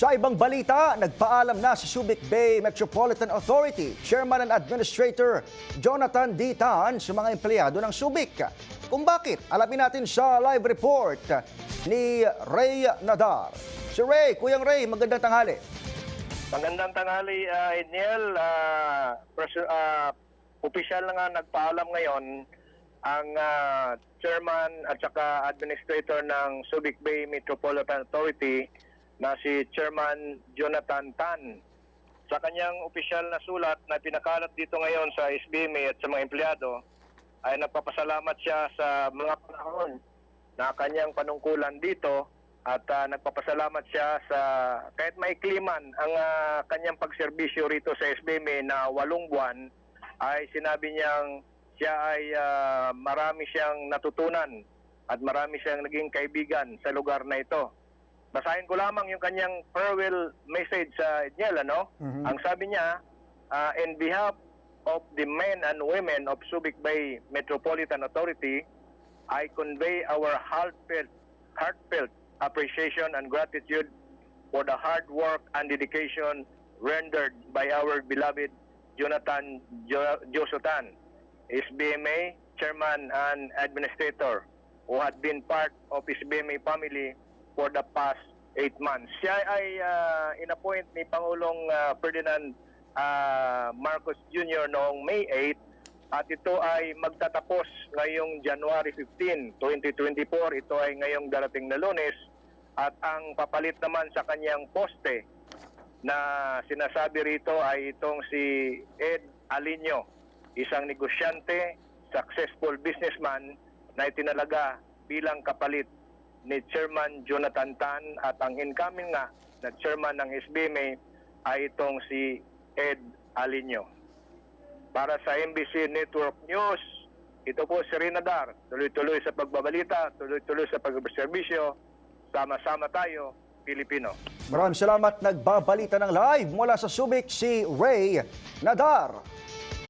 Sa ibang balita, nagpaalam na si Subic Bay Metropolitan Authority Chairman and Administrator Jonathan D. Tan sa mga empleyado ng Subic. Kung bakit, alamin natin sa live report ni Ray Nadar. Si Ray, Kuyang Ray, magandang tanghali. Magandang tanghali, uh, Edniel. Uh, uh, opisyal na nga nagpaalam ngayon ang ah, chairman at saka administrator ng Subic Bay Metropolitan Authority na si Chairman Jonathan Tan. Sa kanyang opisyal na sulat na pinakalat dito ngayon sa SBMA at sa mga empleyado, ay nagpapasalamat siya sa mga panahon na kanyang panungkulan dito at ah, nagpapasalamat siya sa kahit maikli man ang ah, kanyang pagserbisyo rito sa SBMA na walong buwan ay sinabi niyang siya ay ah, marami siyang natutunan at marami siyang naging kaibigan sa lugar na ito. Basahin ko lamang yung kanyang farewell message sa Edniel, ano? Mhm. Ang sabi niya, ah, in behalf of the men and women of Subic Bay Metropolitan Authority, I convey our heartfelt, heartfelt appreciation and gratitude for the hard work and dedication rendered by our beloved Jonathan jo- Josotan, SBMA Chairman and Administrator, who had been part of SBMA family for the past eight months. Siya ay ah, inappoint ni Pangulong ah, Ferdinand ah, Marcos Jr. noong May 8 at ito ay magtatapos ngayong January 15, 2024. Ito ay ngayong darating na lunes at ang papalit naman sa kanyang poste na sinasabi rito ay itong si Ed Alinio, isang negosyante, successful businessman na itinalaga bilang kapalit ni Chairman Jonathan Tan at ang incoming nga na chairman ng SBMA ay itong si Ed Alinio. Para sa MBC Network News, ito po si Rinadar. Tuloy-tuloy sa pagbabalita, tuloy-tuloy sa pagservisyo. Sama-sama tayo, Pilipino. Maraming salamat. Nagbabalita ng live mula sa Subic si Ray Nadar.